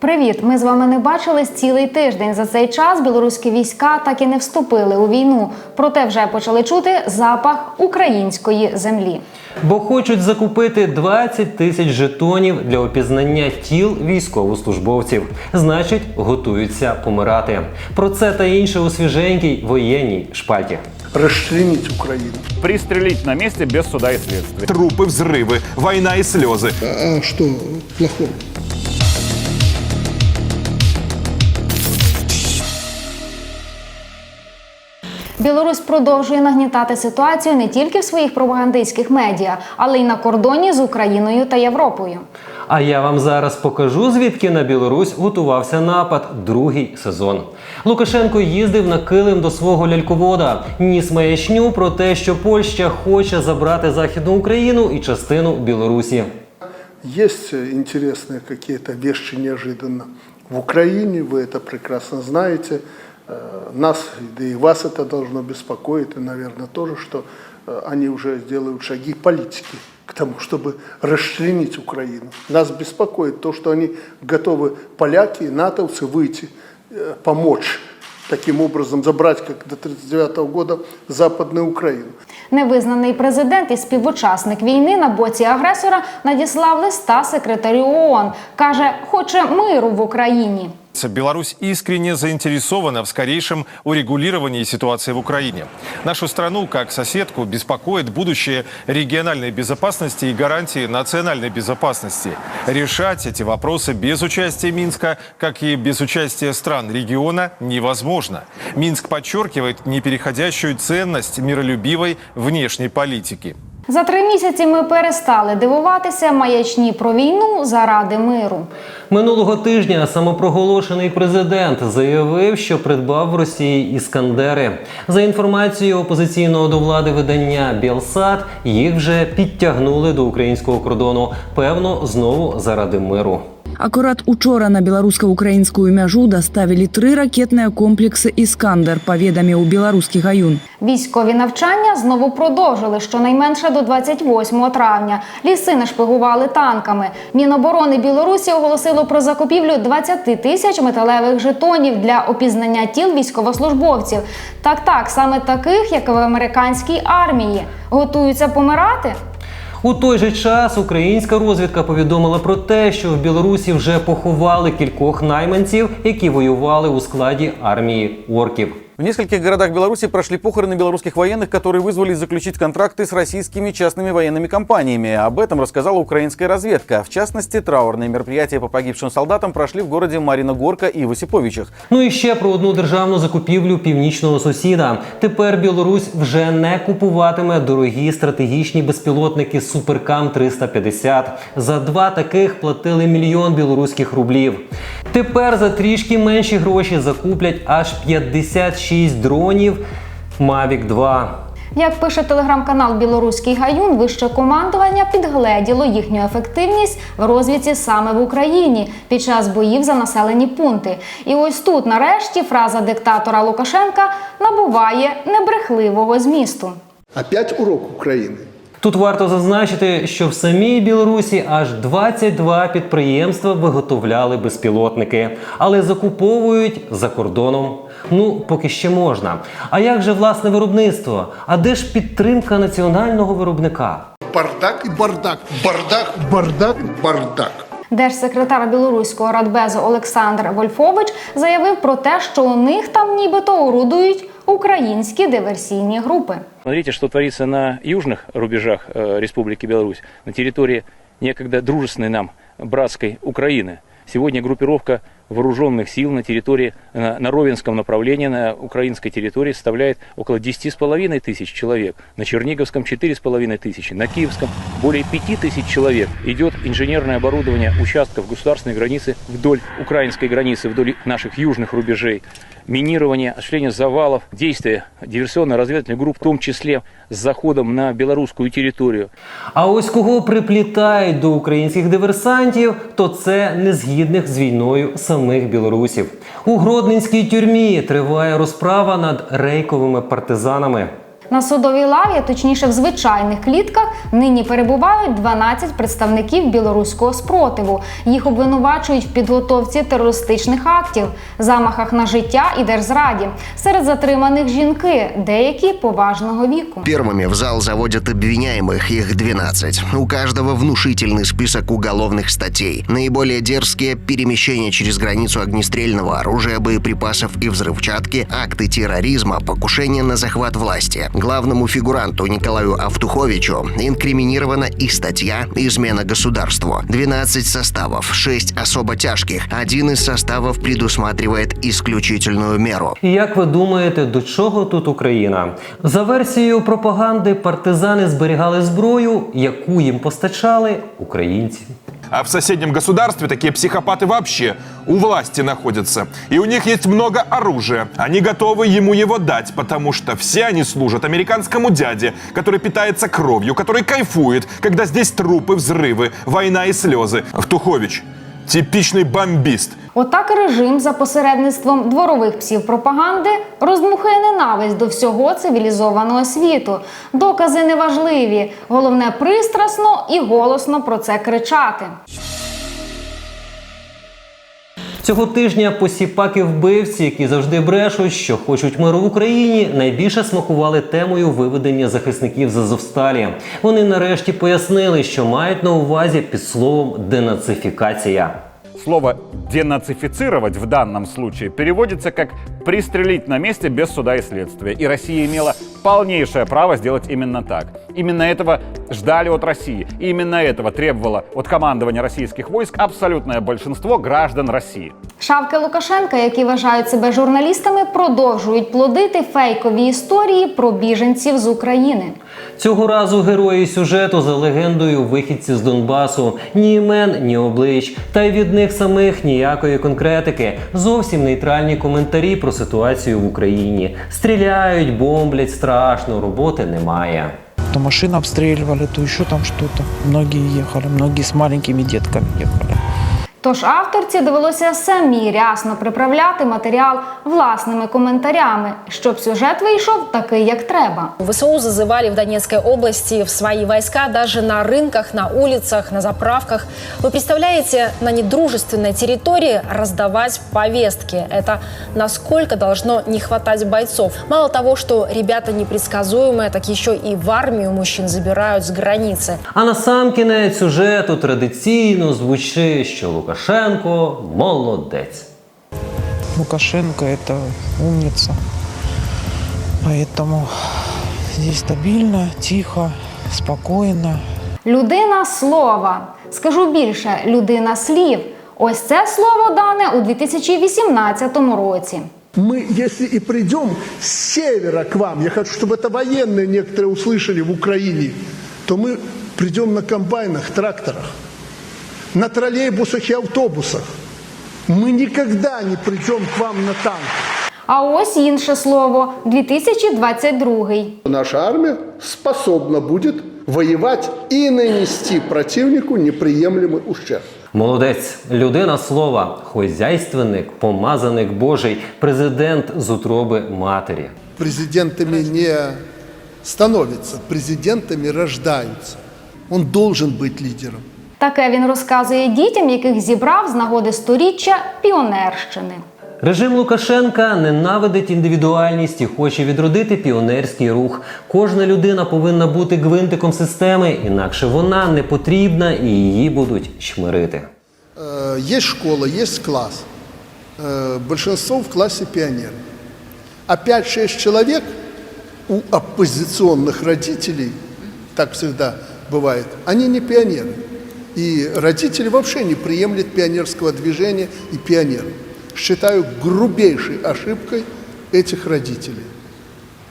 Привіт! Ми з вами не бачились цілий тиждень. За цей час білоруські війська так і не вступили у війну, проте вже почали чути запах української землі. Бо хочуть закупити 20 тисяч жетонів для опізнання тіл військовослужбовців. Значить, готуються помирати. Про це та інше у свіженькій воєнній шпальті. расчленить Украину. Пристрелить на месте без суда и следствия. Трупы, взрывы, война и слезы. А что плохого? Білорусь продовжує нагнітати ситуацію не тільки в своїх пропагандистських медіа, але й на кордоні з Україною та Європою. А я вам зараз покажу, звідки на Білорусь готувався напад другий сезон. Лукашенко їздив на килим до свого ляльковода, ніс маячню про те, що Польща хоче забрати Західну Україну і частину Білорусі. Есть э, интересные какие-то вещи неожиданно. В Украине, вы это прекрасно знаете, э, нас, да и вас это должно беспокоить, и, наверное, тоже, что э, они уже делают шаги политики к тому, чтобы расчленить Украину. Нас беспокоит то, что они готовы, поляки, натовцы, выйти, э, помочь таким образом забрать, как до 1939 года, Западную Украину. Невизнаний президент і співучасник війни на боці агресора надіслав листа секретарю ООН. каже, хоче миру в Україні. Беларусь искренне заинтересована в скорейшем урегулировании ситуации в Украине. Нашу страну, как соседку, беспокоит будущее региональной безопасности и гарантии национальной безопасности. Решать эти вопросы без участия Минска, как и без участия стран региона, невозможно. Минск подчеркивает непереходящую ценность миролюбивой внешней политики. За три місяці ми перестали дивуватися маячні про війну заради миру. Минулого тижня самопроголошений президент заявив, що придбав в Росії іскандери. За інформацією опозиційного до влади видання Білсад, їх вже підтягнули до українського кордону. Певно, знову заради миру. Акурат учора на беларуска-украінскую мяжу даставілі тры ракетныя комплексы «Іскандер», паведаміў беларускі гаюн. Військові навчання знову продовжили щонайменше до 28 травня. Ліси нашпигували танками. Міноборони Білорусі оголосило про закупівлю 20 тисяч металевих жетонів для опізнання тіл військовослужбовців. Так, так, саме таких, як в американській армії. Готуються помирати? У той же час українська розвідка повідомила про те, що в Білорусі вже поховали кількох найманців, які воювали у складі армії орків. В нескольких городах Беларуси прошли похороны белорусских военных, которые вызвались заключить контракты с российскими частными военными компаниями. Об этом рассказала украинская разведка. В частности, траурные мероприятия по погибшим солдатам прошли в городе Мариногорка и в Осиповичах. Ну і ще про одну державну закупівлю північного сусіда. Тепер Білорусь вже не купуватиме дорогі стратегічні безпілотники Суперкам 350. За два таких платили мільйон білоруських рублів. Тепер за трішки менші гроші закуплять аж 56 дронів Mavic 2. Як пише телеграм-канал Білоруський гаюн, вище командування підгледіло їхню ефективність в розвідці саме в Україні під час боїв за населені пункти. І ось тут, нарешті, фраза диктатора Лукашенка набуває небрехливого змісту. Опять урок Украины. Тут варто зазначити, що в самій Білорусі аж 22 підприємства виготовляли безпілотники, але закуповують за кордоном. Ну, поки ще можна. А як же власне виробництво? А де ж підтримка національного виробника? Бардак и бардак. Бардак, бардак, бардак. Держсекретар білоруського радбезу Олександр Вольфович заявив про те, що у них там нібито орудують українські диверсійні групи. Смотрите, что творится на южных рубежах э, Республики Беларусь, на территории некогда дружественной нам братской Украины. Сегодня группировка вооруженных сил на территории, на, на Ровенском направлении, на украинской территории составляет около 10,5 тысяч человек, на Черниговском 4,5 тысячи, на Киевском более 5 тысяч человек. Идет инженерное оборудование участков государственной границы вдоль украинской границы, вдоль наших южных рубежей минирование, осуществление завалов, действия диверсионно-разведывательных групп, в том числе с заходом на белорусскую территорию. А ось кого приплітають до українських диверсантів, то це незгідних з війною самих білорусів. У Гродненській тюрмі триває розправа над рейковими партизанами. На судовій лаві, точніше в звичайних клітках, нині перебувають 12 представників білоруського спротиву. Їх обвинувачують в підготовці терористичних актів, замахах на життя і держзраді. Серед затриманих жінки, деякі поважного віку. Первыми в зал заводят обвиняемых, их 12. У каждого внушительный список уголовных статей. Наиболее дерзкие – перемещение через границу огнестрельного оружия, боеприпасов и взрывчатки, акты терроризма, покушение на захват власти. Главному фигуранту Николаю Автуховичу инкриминирована и статья «Измена государству». 12 составов, 6 особо тяжких. Один из составов предусматривает исключительную меру. Як ви думаєте, до чого тут Україна? За версією пропаганди, партизани зберігали зброю, яку їм постачали українці. А в соседнем государстве такие психопаты вообще у власти находятся. И у них есть много оружия. Они готовы ему его дать, потому что все они служат американскому дяде, который питается кровью, который кайфует, когда здесь трупы, взрывы, война и слезы. Втухович – типичный бамбіст, Отак режим за посередництвом дворових псів пропаганди роздмухає ненависть до всього цивілізованого світу. Докази неважливі. Головне пристрасно і голосно про це кричати. Цього тижня посіпаки вбивці, які завжди брешуть, що хочуть миру в Україні, найбільше смакували темою виведення захисників з Азовсталі. Вони нарешті пояснили, що мають на увазі під словом денацифікація. Слово «денацифицировать» в данном случае переводится как «пристрелить на месте без суда и следствия». И Россия имела полнейшее право сделать именно так. Именно этого ждали от России. И именно этого требовало от командования российских войск абсолютное большинство граждан России. Шавки Лукашенка, які вважають себе журналістами, продовжують плодити фейкові історії про біженців з України. Цього разу герої сюжету за легендою вихідці з Донбасу. Ні імен, ні облич, та й від них самих ніякої конкретики. Зовсім нейтральні коментарі про ситуацію в Україні. Стріляють, бомблять страшно, роботи немає. То машины обстреливали, то еще там что-то. Многие ехали, многие с маленькими детками ехали. Тож авторці довелося самі рясно приправляти матеріал власними коментарями, щоб сюжет вийшов такий, як треба. ВСУ зазывали в Донецкой области в свои войска даже на рынках, на улицах, на заправках. Вы представляете, на недружественной территории раздавать повестки. Это насколько должно не хватать бойцов. Мало того, что ребята непредсказуемые, так еще и в армию мужчин забирают с границы. А на сам кінець сюжету традиційно звучить, що Лукашенко молодець. Лукашенко это умница. Поэтому здесь стабильно, тихо, спокойно. Людина слова. Скажу більше, людина слів. Ось це слово дане у 2018 році. Мы, если и придем с севера к вам, я хочу, чтобы это военные некоторые услышали в Украине, то мы придем на комбайнах, тракторах, на троллейбусах и автобусах. Мы никогда не придем к вам на танках. А ось інше слово 2022. Наша армия способна будет воевать и нанести противнику неприемлемый ущерб. Молодець, людина слова, хозяйственник, помазаник Божий, президент з утроби матері. Президентами не становятся, президентами рождаются. Он должен быть лидером. Таке він розказує дітям, яких зібрав з нагоди сторіччя піонерщини. Режим Лукашенка ненавидить індивідуальність і хоче відродити піонерський рух. Кожна людина повинна бути гвинтиком системи, інакше вона не потрібна і її будуть чмирити. Э, Есть школа, есть класс. Э, Большинство в классе пионеры. А 5-6 человек у оппозиционных родителей, так всегда бывает, они не пионеры. И родители вообще не приемлят пионерского движения и пионеров. Считаю грубейшей ошибкой этих родителей.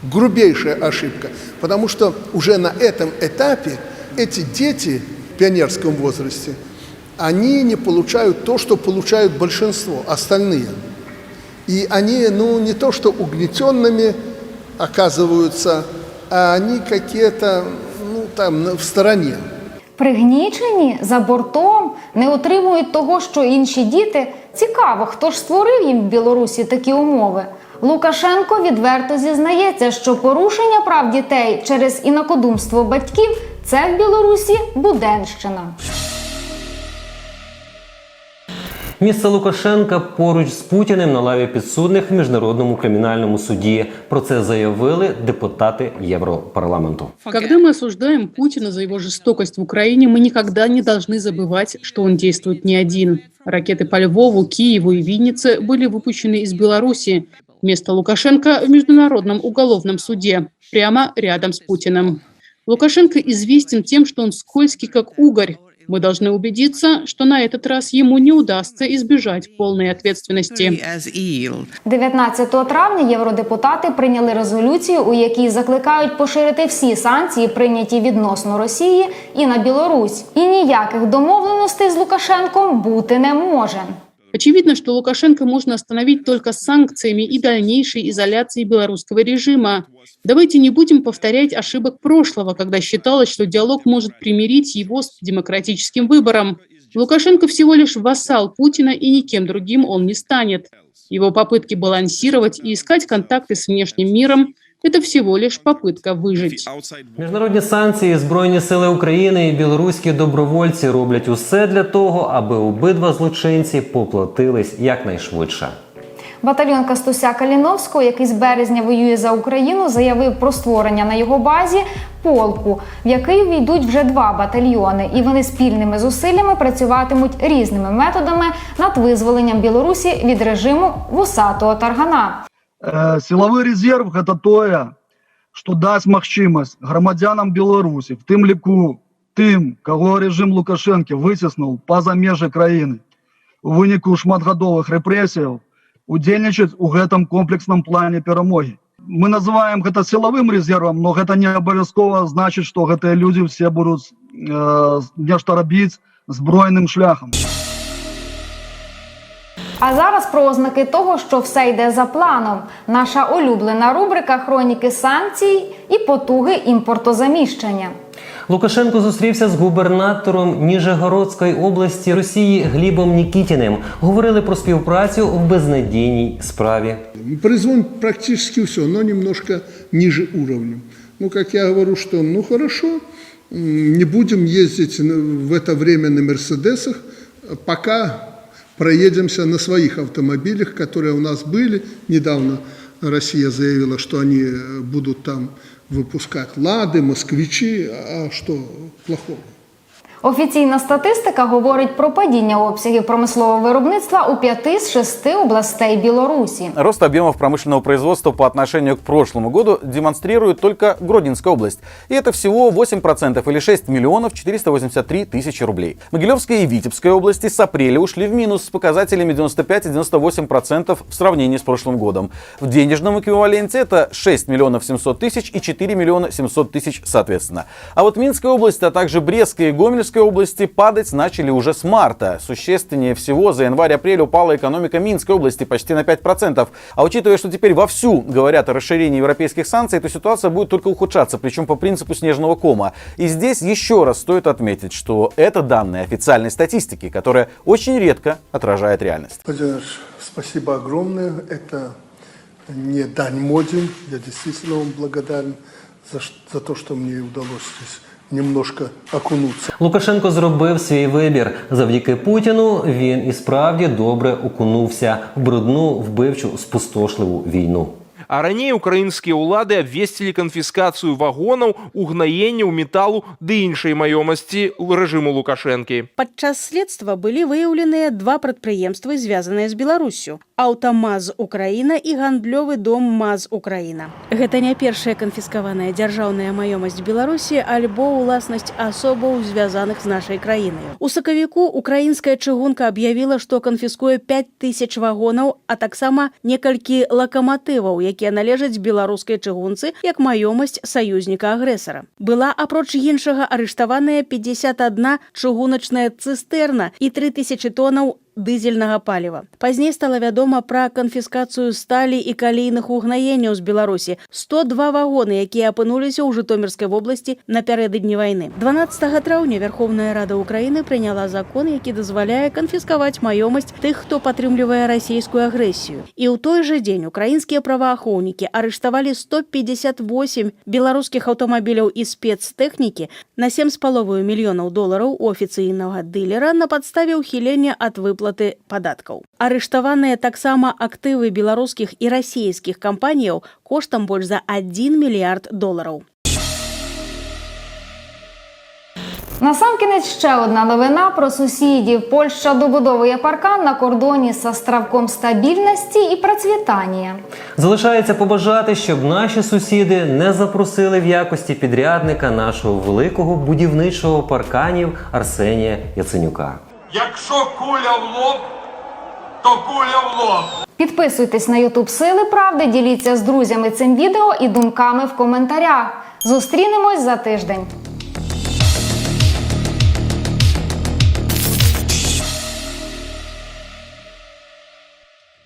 Грубейшая ошибка. Потому что уже на этом этапе эти дети в пионерском возрасте, они не получают то, что получают большинство, остальные. И они, ну, не то что угнетенными оказываются, а они какие-то, ну, там, в стороне. Пригнічені за бортом не отримують того, що інші діти. Цікаво, хто ж створив їм в Білорусі такі умови. Лукашенко відверто зізнається, що порушення прав дітей через інакодумство батьків це в Білорусі буденщина. Місце Лукашенка поруч з Путіним на лаві підсудних в міжнародному кримінальному суді. Про це заявили депутати Європарламенту. Когда мы осуждаем Путина за его жестокость в Украине, мы никогда не должны забывать, что он действует не один. Ракеты по Львову, Киеву и Виннице были выпущены из Беларуси. Место Лукашенко в Международном уголовном суде, прямо рядом с Путиным. Лукашенко известен тем, что он скользкий, как угорь. Мы должны убедиться, что на этот раз ему не удастся избежать полной ответственности. 19 травня євродепутати прийняли резолюцію, у якій закликають поширити всі санкції, прийняті відносно Росії і на Білорусь. І ніяких домовленостей з Лукашенком бути не може. Очевидно, что Лукашенко можно остановить только санкциями и дальнейшей изоляцией белорусского режима. Давайте не будем повторять ошибок прошлого, когда считалось, что диалог может примирить его с демократическим выбором. Лукашенко всего лишь вассал Путина, и никем другим он не станет. Его попытки балансировать и искать контакты с внешним миром – это всего лишь попытка выжить. Міжнародні санкції, збройні сили України і білоруські добровольці роблять усе для того, аби обидва злочинці поплатились якнайшвидше. Батальйон Кастуся Каліновського, який з березня воює за Україну, заявив про створення на його базі полку, в який війдуть вже два батальйони, і вони спільними зусиллями працюватимуть різними методами над визволенням Білорусі від режиму вусатого таргана. Е, Силовий резерв гэта тое, што дасць магчымасць грамадзянам Беларусі, в тым ліку тым, каго рэжым Лукашэнкі выціснуў па-за межы краіны у выніку шматгадовых рэпрэсіяў удзельнічаць у гэтым комплексным плане перамогі. Мы называем гэта сілавым резервам, но гэта не абавязкова значыць, што гэтыя людзі все будуць э, нешта рабіць збройным шляхам. А зараз про ознаки того, що все йде за планом. Наша улюблена рубрика Хроніки санкцій і потуги імпортозаміщення. Лукашенко зустрівся з губернатором Ніжегородської області Росії Глібом Нікітіним. Говорили про співпрацю в безнадійній справі. Мы производим практически все, но немножко ниже уровнем. Ну, как я говорю, что ну хорошо, не будем ездить на- в это время на Мерседесах, пока проедемся на своих автомобилях, которые у нас были. Недавно Россия заявила, что они э, будут там выпускать «Лады», «Москвичи». А что плохого? Офіційна статистика говорить про падіння обсягів промислового виробництва у п'яти з шести областей Білорусі. Рост объемов промышленного производства по отношению к прошлому году демонстрирует только Гродненская область. И это всего 8% или 6 миллионов 483 тысячи рублей. Могилевская и Витебская области с апреля ушли в минус с показателями 95 и 98% в сравнении с прошлым годом. В денежном эквиваленте это 6 миллионов 700 тысяч и 4 миллиона 700 тысяч соответственно. А вот Минская область, а также Брестская и Гомельская области падать начали уже с марта. Существеннее всего за январь-апрель упала экономика Минской области почти на 5%. А учитывая, что теперь вовсю говорят о расширении европейских санкций, то ситуация будет только ухудшаться, причем по принципу снежного кома. И здесь еще раз стоит отметить, что это данные официальной статистики, которая очень редко отражает реальность. Владимир, спасибо огромное. Это не дань моде. Я действительно вам благодарен за, за то, что мне удалось здесь немножко окунуться. Лукашенко зробив свій вибір. Завдяки Путіну він і справді добре окунувся в брудну, вбивчу, спустошливу війну. А раней украінскія ўлады абвесцілі канфіскацыю вагонаў, угнаенняў металу ды іншай маёмасці рэжыму Лукашэнкі. Падчас следства былі выяўленыя два прадпрыемствы, звязаныя з Беларуссю. Аўтамаз Украіна і гандлёвы дом Маз Украіна. Гэта не першая канфіскаваная дзяржаўная маёмасць Беларусі альбо ўласнасць асобаў, звязаных з нашай краінай. У сакавіку украінская чыгунка аб'явіла, што канфіскуе 5 тысяч вагонаў, а таксама некалькі лакаматываў, якія належаць беларускай чыгунцы як маёмасць саюзніка агрэсара. Была апроч іншага арыштаваная 51 чыгуначная цыстэрна і 3000 тонаў дызельнага паліва. Пазней стала вядома пра канфіскацыю сталі і калійных угнаенняў з Беларусі. 102 вагоны, якія апынуліся ў Жытомірскай вобласці напярэдадні вайны. 12 траўня Верховная Рада Украіны прыняла закон, які дазваляе канфіскаваць маёмасць тых, хто падтрымлівае расійскую агрэсію. І ў той жа дзень украінскія праваахоўнікі арыштавалі 158 беларускіх аўтамабіляў і спецтэхнікі на 7,5 мільёнаў долараў у афіцыйнага дылера на падставе ўхілення ад выплаты падаткаў. Арыштаваныя таксама актывы беларускіх і расійскіх кампаніяў коштам больш за 1 мільярд долараў. Насамкінець ще одна новина про сусідів. Польща добудовує паркан на кордоні з островком стабільності і процвітання. Залишається побажати, щоб наші сусіди не запросили в якості підрядника нашого великого будівничого парканів Арсенія Яценюка. Якщо куля в лоб, то куля в лоб. Підписуйтесь на Ютуб Сили Правди, діліться з друзями цим відео і думками в коментарях. Зустрінемось за тиждень.